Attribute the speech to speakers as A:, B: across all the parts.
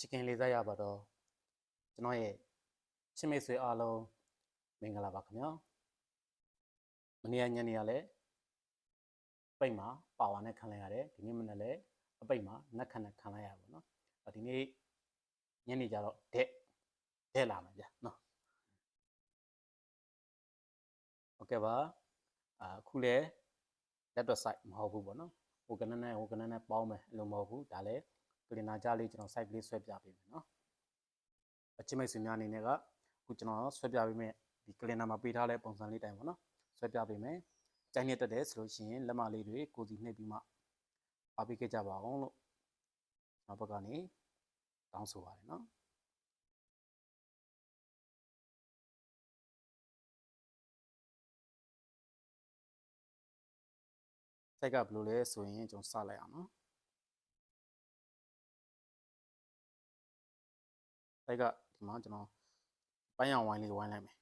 A: ချစ်ခင်လေးစားရပါတော့ကျွန်တော်ရဲ့ချစ်မိတ်ဆွေအားလုံးမင်္ဂလာပါခင်ဗျာမနေ့ကညနေကလည်းပိတ်မှာပါဝါနဲ့ခံလိုက်ရတယ်ဒီနေ့မနေ့လည်းအပိတ်မှာနက်ခတ်နဲ့ခံလိုက်ရပါတော့เนาะအဲ့ဒီနေ့ညနေကျတော့ဒက်ဒက်လာမှာဗျာเนาะโอเคပါအခုလဲ laptop site မဟုတ်ဘူးပေါ့နော်ဟိုကနန်းနဲ့ဟိုကနန်းနဲ့ပေါင်းမယ်အဲ့လိုမဟုတ်ဘူးဒါလည်း cleaner ကြလေးကျွန်တော် site လေးဆွဲပြပေးမယ်နော်အချင်းမိတ်ဆွေများအနေနဲ့ကအခုကျွန်တော်ဆွဲပြပေးမယ်ဒီ cleaner မှာပေးထားတဲ့ပုံစံလေးတိုင်းပေါ့နော်ဆွဲပြပေးမယ်ကြိုင်းနေတက်တယ်ဆိုလို့ရှိရင်လက်မလေးတွေကိုစီနှိပ်ပြီးမှအားပေးခဲ့ကြပါအောင်လို့နောက်ဘက်ကနေတောင်းဆိုပါတယ်နော်စိုက်ကဘယ်လိုလဲဆိုရင်ကျွန်တော်စလိုက်အောင်နော် စိုက်ကဒီမှာကျွန်တော်ပိုင်းအောင်ဝိုင်းလေးဝိုင်းလိုက်မယ်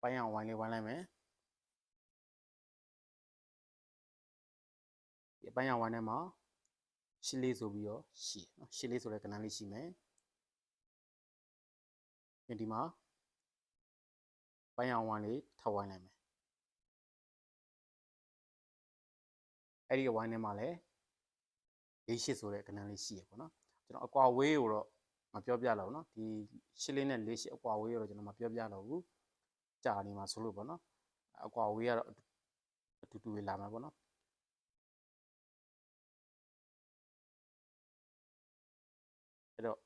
A: ပိုင်းအောင်ဝိုင်းလေးဝိုင်းလိုက်မယ်ဒီပိုင်းအောင်ဝိုင်းထဲမှာရှစ်လေးဆိုပြီးတော့ရှည်နော်ရှစ်လေးဆိုတဲ့ကဏ္ဍလေးရှိမယ်ပြန်ဒီမှာပိုင်းအောင်ဝိုင်းလေးထပ်ဝိုင်းလိုက်မယ် အဲ့ဒီဝိုင်းထဲမှာလည်းလေးရှစ်ဆိုတဲ့ကဏ္ဍလေးရှိရပေါ့နော်ကျွန်တော်အကွာဝေးကိုတော့မပြောပြတော့ဘူးနော်ဒီရှစ်လေးနဲ့လေးရှစ်အကွာဝေးကိုတော့ကျွန်တော်မပြောပြတော့ဘူးကြာနေမှာဆိုလို့ပေါ့နော်အကွာဝေးကတော့အတူတူလေးလာမှာပေါ့နော်အဲ့တော့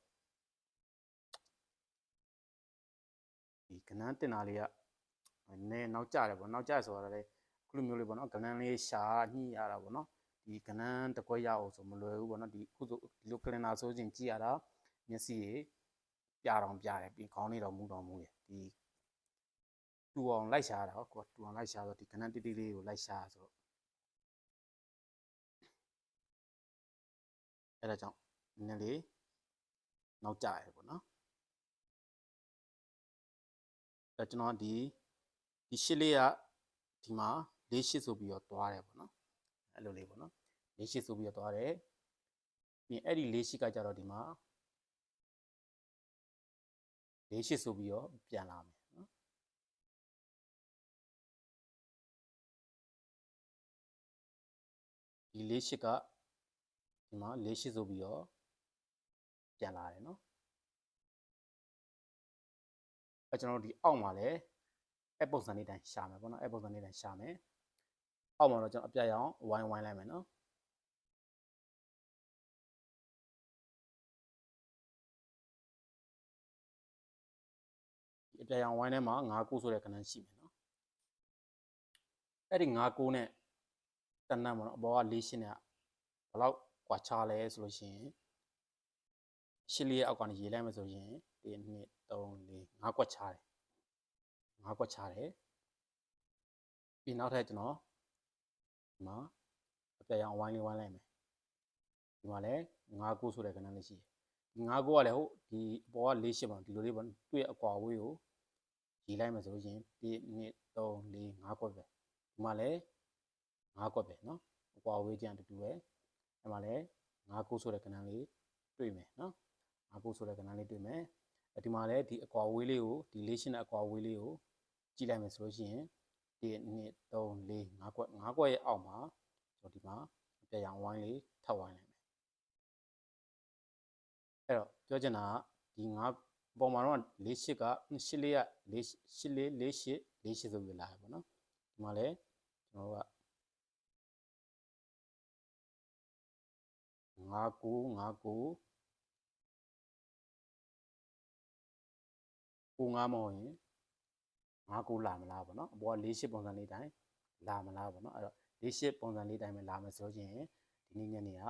A: ဒီကနန်းတင်တာလေးကနည်းနောက်ကျတယ်ပေါ့နောက်ကျဆိုတော့လေခု လိုမျိုးလေးပေါ့နော်ကနန်းလေးရှာညှိရတာပေါ့နော်ဒီကနန်းတကွက်ရအောင်ဆိုမလွယ်ဘူးပေါ့နော်ဒီခုဆိုဒီလိုကလင်နာဆိုချင်းကြည့်ရတာမျက်စိရေပြတောင်ပြတယ်ပြီးခေါင်းလေးတော့မူတော့မူရဒီတူအောင်လိုက်ရှာရတာဟောကိုကတူအောင်လိုက်ရှာဆိုဒီကနန်းတိတိလေးကိုလိုက်ရှာဆိုတော့အဲ့ဒါကြောင့်နည်းနည်းလေးနောက်ကျရပေါ့နော်အဲကျွန်တော်ဒီဒီရှစ်လေးကဒီမှာ လေးရှစ်ဆိုပြီးတော့သွားတယ်ပေါ့နော်အဲ့လိုလေးပေါ့နော်လေးရှစ်ဆိုပြီးတော့သွားတယ်ပြီးရင်အဲ့ဒီလေးရှစ်ကကြတော့ဒီမှာလေးရှစ်ဆိုပြီးတော့ပြန်လာမယ်နော်ဒီလေးရှစ်ကဒီမှာလေးရှစ်ဆိုပြီးတော့ပြန်လာတယ်နော်အဲကျွန်တော်တို့ဒီအောက်မှာလည်းအဲ့ပုံစံလေးတိုင်းရှာမယ်ပေါ့နော်အဲ့ပုံစံလေးတိုင်းရှာမယ် အောက်မှာတော့ကျွန်တော်အပြတ်ရအောင်ဝိုင်းဝိုင်းလိုက်မယ်နော်အပြတ်ရအောင်ဝိုင်းထဲမှာ9ကိုဆိုတဲ့ကဏ္ဍရှိမယ်နော်အဲ့ဒီ9ကိုနဲ့ကဏ္ဍမှာတော့အပေါ်က၄ရှင်းနဲ့ဘယ်လောက်ကွာခြားလဲဆိုလို့ရှိရင်ရှင်းလေးအောက်ကနေရေးလိုက်မယ်ဆိုရင်1 2 3 4 5ကွက်ခြားတယ်5ကွက်ခြားတယ်ပြီးနောက်ထပ်ကျွန်တော် ဒီမှာအပြတ်ရအောင်ဝိုင်းလေးဝိုင်းလိုက်မယ်ဒီမှာလည်း5ခုဆိုတဲ့ကဏ္ဍလေးရှိတယ်ဒီ5ခုကလည်းဟုတ်ဒီအပေါ်က၄ရှစ်ပါဒီလိုလေးပေါ့တွေ့အကွာဝေးကိုရေးလိုက်မယ်ဆိုရင်1 2 3 4 5ကွက်ပဲဒီမှာလည်း5ကွက်ပဲเนาะအကွာဝေးကြံတူတူပဲဒီမှာလည်း5ခုဆိုတဲ့ကဏ္ဍလေးတွေ့မယ်เนาะ5ခုဆိုတဲ့ကဏ္ဍလေးတွေ့မယ်ဒီမှာလည်းဒီအကွာဝေးလေးကိုဒီလေးရှင်းတဲ့အကွာဝေးလေးကိုကြည့်လိုက်မယ်ဆိုလို့ရှိရင် 1 2 3 4 5ကွက်5ကွက်ရဲ့အောက်မှာကျွန်တော်ဒီမှာအပြရန်ဝိုင်းလေးထပ်ဝိုင်းလိုက်မယ်အဲ့တော့ပြောချင်တာကဒီ5ပုံမှာတော့၄ရှစ်ကရှစ်လေးက၄ရှစ်လေး၄ရှစ်၄ရှစ်ဆိုပြီးလာရပါတော့ဒီမှာလည်းကျွန်တော်တို့က5ကူ5ကူကိုငါမဟုတ်ရင် ငါကိုလာမလားပေါ့နော်အပေါ်က၄ရှစ်ပုံစံလေးတိုင်းလာမလားပေါ့နော်အဲ့တော့၄ရှစ်ပုံစံလေးတိုင်းပဲလာမယ်ဆိုရင်ဒီနေ့ညနေက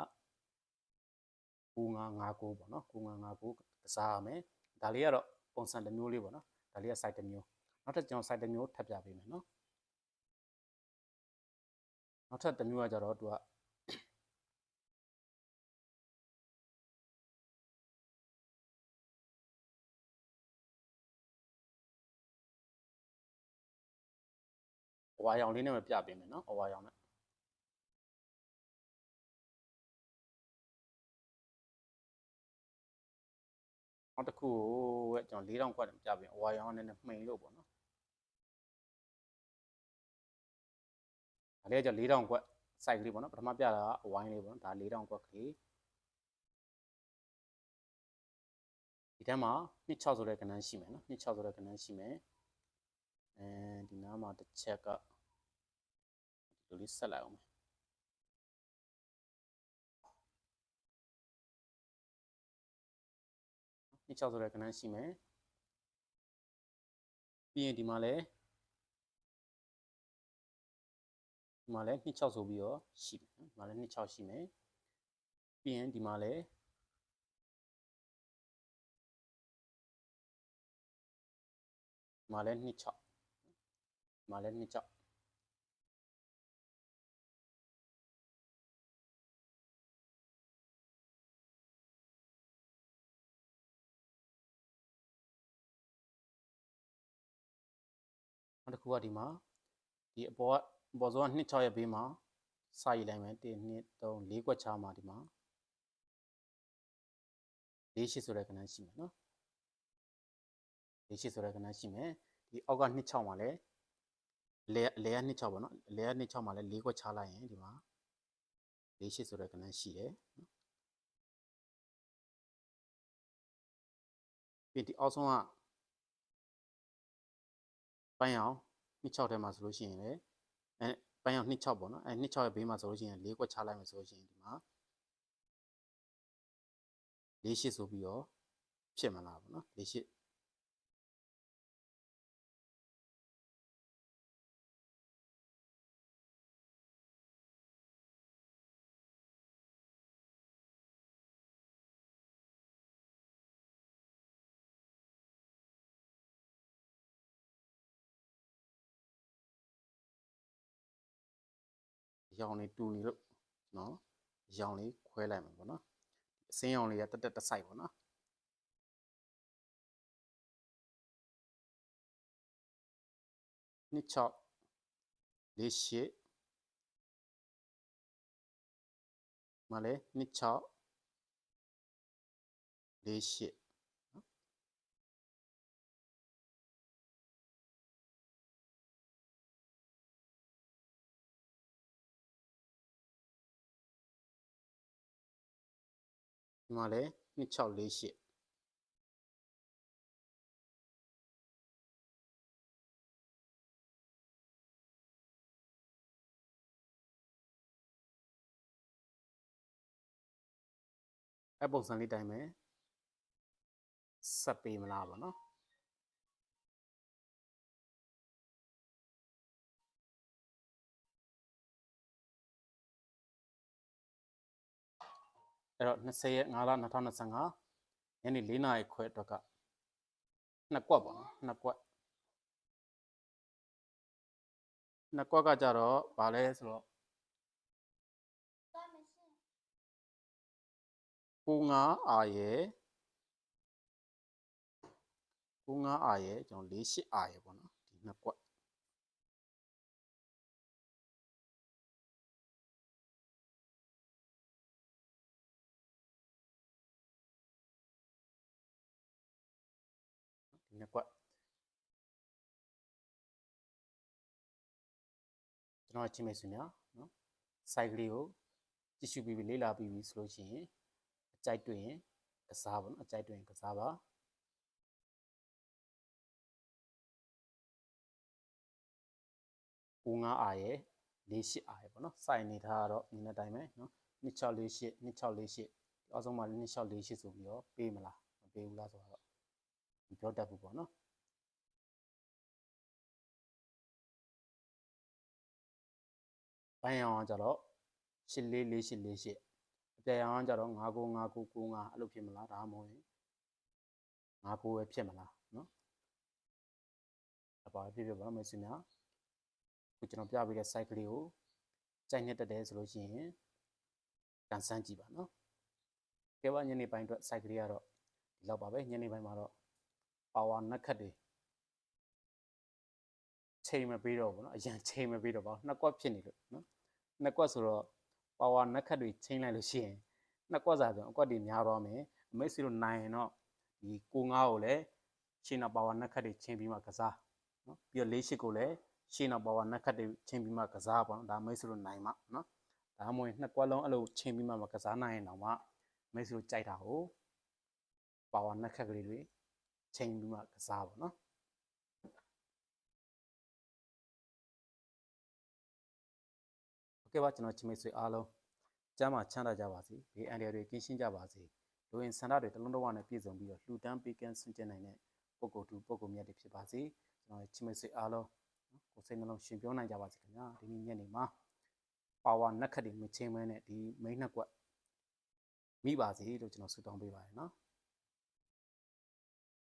A: ကိုငါငါကိုပေါ့နော်ကိုငါငါကိုကစားရမယ်ဒါလေးကတော့ပုံစံတစ်မျိုးလေးပေါ့နော်ဒါလေးက site တစ်မျိုးနောက်ထပ်ကျွန်တော် site တစ်မျိုးထပ်ပြပေးမယ်နော်နောက်ထပ်တစ်မျိုးကကြတော့သူက ဝါရောင်လေးနဲ့ပဲပြပေးမယ်နော်အဝါရောင်နဲ့နောက်တစ်ခုကိုကျွန်တော်4000ခွက်ပြပေးအဝါရောင်နဲ့မှိန်လို့ပေါ့နော်ဒါလေးကကျွန်တော်4000ခွက် site ကလေးပေါ့နော်ပထမပြတာကအဝိုင်းလေးပေါ့နော်ဒါ4000ခွက်ကလေးဒီထဲမှာ26ဆိုတဲ့ကဏ္ဍရှိမယ်နော်26ဆိုတဲ့ကဏ္ဍရှိမယ်အဲဒီနားမှာတစ်ချက်က ဒီလိုလေးဆက်လိုက်အောင်မယ်26ဆိုတဲ့ကဏ္ဍရှိမယ်ပြီးရင်ဒီမှာလည်းဒီမှာလည်း26ဆိုပြီးတော့ရှိမယ်နော်ဒီမှာလည်း26ရှိမယ်ပြီးရင်ဒီမှာလည်းဒီမှာလည်း26ဒီမှာလည်း26နောက် တစ်ခုကဒီမှာဒီအပေါ်ကအပေါ်ဆုံးက26ရဲ့ဘေးမှာစာရေးလိုက်မယ်1 2 3 4ခွက်ချားမှာဒီမှာ၄ရှိဆိုတဲ့ကဏ္ဍရှိမယ်နော်၄ရှိဆိုတဲ့ကဏ္ဍရှိမယ်ဒီအောက်က26မှာလည်းလဲလဲက26ပေါ့နော်လဲက26မှာလည်း၄ခွက်ချားလိုက်ရင်ဒီမှာ၄ရှိဆိုတဲ့ကဏ္ဍရှိတယ်နော်ပြီးဒီအောက်ဆုံးကပိုင်းအောင် 26ထဲမှာဆိုလို့ရှိရင်လည်းအဲပိုင်းအောင်26ပေါ့နော်အဲ26ရဲ့ဘေးမှာဆိုလို့ရှိရင်၄ခွက်ချလိုက်မယ်ဆိုလို့ရှိရင်ဒီမှာ၄ရှစ်ဆိုပြီးတော့ဖြစ်မလားပေါ့နော်၄ရှစ် ရောင်လေးတူနေလို့နော်ရောင်လေးခွဲလိုက်မှာပေါ့နော်အစင်းရောင်လေးကတက်တက်တစ်ဆိုင်ပေါ့နော်နှစ်6လေးရှစ်မလဲနှစ်6လေးရှစ် ဒီမှာလဲ2648အပုံစံလေးတိုင်းပဲဆက်ပေးမလားပေါ့နော် အဲ့တော့20ရက်5လ2025ညနေ4နာရီခွဲအတွက်ကနှစ်ကွက်ပေါ့နော်နှစ်ကွက်နှစ်ကွက်ကကြတော့ဗာလဲဆိုတော့95အာရယ်95အာရယ်ကျွန်တော်48အာရယ်ပေါ့နော်ဒီနှစ်ကွက် နှစ်ကွက်ကျွန်တော်ချင်းမိတ်ဆွေများနော် site ကလေးကိုကြည့်ရှုပြီးပြီလေ့လာပြီးပြီဆိုလို့ရှိရင်အကြိုက်တွေ့ရင်ကစားပါနော်အကြိုက်တွေ့ရင်ကစားပါ95အာရယ်48အာရယ်ပေါ့နော်စိုင်နေထားကတော့ဒီနေ့တိုင်းပဲနော်2648 2648အောက်ဆုံးမှာ2648ဆိုပြီးတော့ပေးမလားမပေးဘူးလားဆိုတော့မ ပြောတတ်ဘူးပေါ့နော်ဘိုင်းအောင်ကကြတော့844848အပြည့်အောင်ကကြတော့595995အဲ့လိုဖြစ်မလားဒါမှမဟုတ်ရင်59ပဲဖြစ်မလားနော်အပါဖြစ်ဖြစ်ပါမယ်စင်များခုကျွန်တော်ပြပေးတဲ့ site ကလေးကိုကြိုက်နှစ်တက်တယ်ဆိုလို့ရှိရင်ကန်ဆန်းကြည့်ပါနော်ကဲပါညနေပိုင်းအတွက် site ကလေးကတော့ဒီလောက်ပါပဲညနေပိုင်းမှာတော့ power နက်ခတ်တွေချိန် ချိန်မပေးတော့ဘူးเนาะအရန်ချိန်မပေးတော့ပါဘူးနှစ်ကွက်ဖြစ်နေလို့เนาะနှစ်ကွက်ဆိုတော့ပါဝါနက်ခတ်တွေချိန်လိုက်လို့ရှိရင်နှစ်ကွက်စာဆိုအကွက်တွေများသွားမယ်အမိတ်စီလို့နိုင်ရင်တော့ဒီကိုငါးကိုလည်းရှင်းနောက်ပါဝါနက်ခတ်တွေချိန်ပြီးမှကစားเนาะပြီးတော့လေးရှိကိုလည်းရှင်းနောက်ပါဝါနက်ခတ်တွေချိန်ပြီးမှကစားပေါ့နော်ဒါအမိတ်စီလို့နိုင်မှเนาะဒါမှမဟုတ်ရင်နှစ်ကွက်လုံးအဲ့လိုချိန်ပြီးမှမကစားနိုင်ရင်တော့မှအမိတ်စီလို့ကြိုက်တာကိုပါဝါနက်ခတ်ကလေးတွေ ချိန်ပြီးမှကစားပေါ့နော်ဟုတ်ကဲ့ပါကျွန်တော်ချင်းမိတ်ဆွေအားလုံးကျမ်းမာချမ်းသာကြပါစေဘေးအန္တရာယ်တွေကင်းရှင်းကြပါစေလူဝင်ဆန္ဒတွေတလုံးတစ်ဝနဲ့ပြည့်စုံပြီးတော့လှူဒန်းပေးကမ်းဆွင့်ကျင်နိုင်တဲ့ပုဂ္ဂိုလ်တူပုဂ္ဂိုလ်မြတ်တွေဖြစ်ပါစေကျွန်တော်ချင်းမိတ်ဆွေအားလုံးနော်ကိုယ်စိတ်နှလုံးရှင်ပြောနိုင်ကြပါစေခင်ဗျာဒီနေ့ညနေမှာပါဝါနက်ခတ်တွေမချင်းမဲနဲ့ဒီမိန်းနှစ်ကွက်မိပါစေလို့ကျွန်တော်ဆုတောင်းပေးပါတယ်နော်